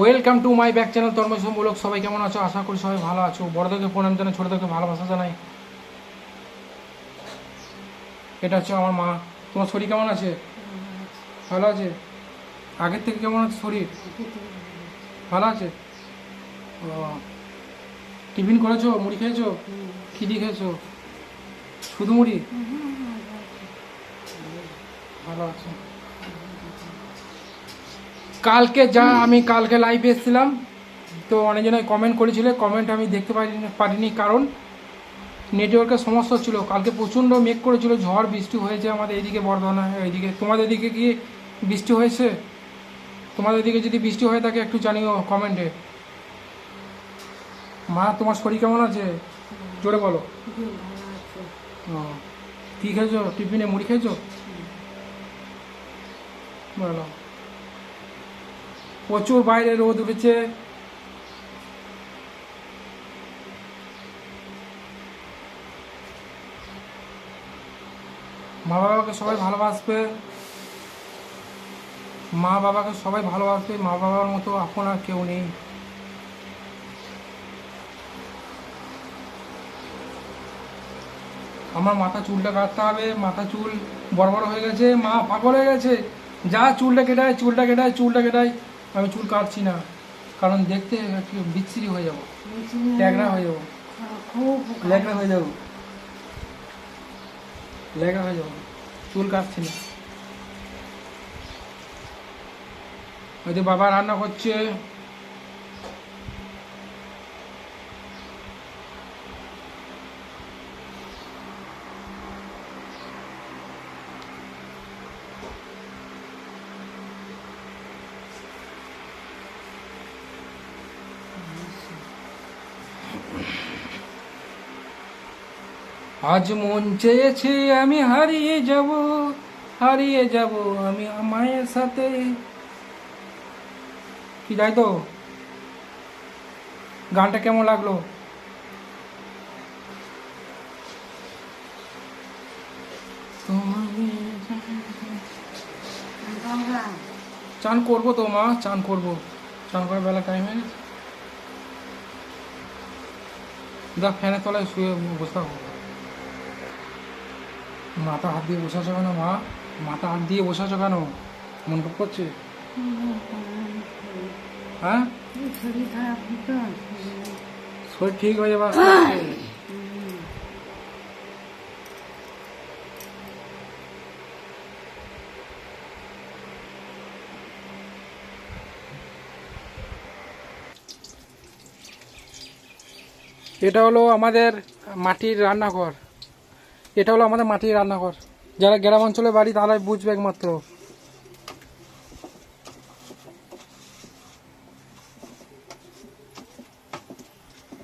Welcome to my back channel তন্ময়সমূলক সবাই কেমন আছো? আশা করি সবাই ভালো আছো। বড়দেরকে প্রণাম জানাই, ছোটদেরকে ভালোবাসা জানাই। এটা হচ্ছে আমার মা। তোমার শরীর কেমন আছে? ভালো আছে? আগের থেকে কেমন আছে শরীর? ভালো আছে? ও, টিফিন করেছ? মুড়ি খেয়েছো? দিয়ে খেয়েছো? শুধু মুড়ি? ভালো আছে। কালকে যা আমি কালকে লাইভে এসেছিলাম, তো অনেকজনে কমেন্ট করেছিল কমেন্ট আমি দেখতে পারিনি পারিনি কারণ নেটওয়ার্কের সমস্যা ছিল। কালকে প্রচণ্ড মেঘ করেছিল, ঝড়, বৃষ্টি হয়েছে আমাদের এইদিকে বর্ধমানে এইদিকে তোমাদের দিকে কি বৃষ্টি হয়েছে? তোমাদের দিকে যদি বৃষ্টি হয়ে থাকে, একটু জানিও কমেন্টে মা, তোমার শরীর কেমন আছে? জোরে বলো। ও, কী খেয়েছো? টিফিনে মুড়ি খেয়েছো? বলো। প্রচুর বাইরে রোদ উঠেছে। মা বাবাকে সবাই ভালোবাসবে। মা বাবাকে সবাই ভালোবাসবে। মা বাবার মতো আপন আর কেউ নেই। আমার মাথা চুলটা কাটতে হবে। মাথা চুল বড় বড় হয়ে গেছে। মা পাগল হয়ে গেছে। যা চুলটা কেটায় চুলটা কেটায় চুলটা কেটায় আমি চুল কাটছি না। কারণ দেখতে একটু বিচ্ছিরি হয়ে যাব। ট্যাগরা হয়ে যাব। লেখা হয়ে যাব। ল্যাগড়া হয়ে যাব। চুল কাটছি না। ওই বাবা রান্না করছে। আজ মন চেয়েছে আমি হারিয়ে যাব হারিয়ে যাব আমি মায়ের সাথে। কি যাই তো? গানটা কেমন লাগল? চান করব তো মা চান করব। চান করার বেলা টাইম হয়ে দেখ ফ্যানের তলায় শুয়ে বসে থাকব মাথা হাত দিয়ে বসে আছো কেন, মা? মাথা হাত দিয়ে বসে আছো কেন? মন খারাপ করছে? হ্যাঁ? শরীর ঠিক হয়ে যাবে। এটা হলো আমাদের মাটির রান্নাঘর। এটা হলো আমাদের মাটির রান্নাঘর। যারা গ্রাম অঞ্চলে বাড়ি তারাই বুঝবে একমাত্র।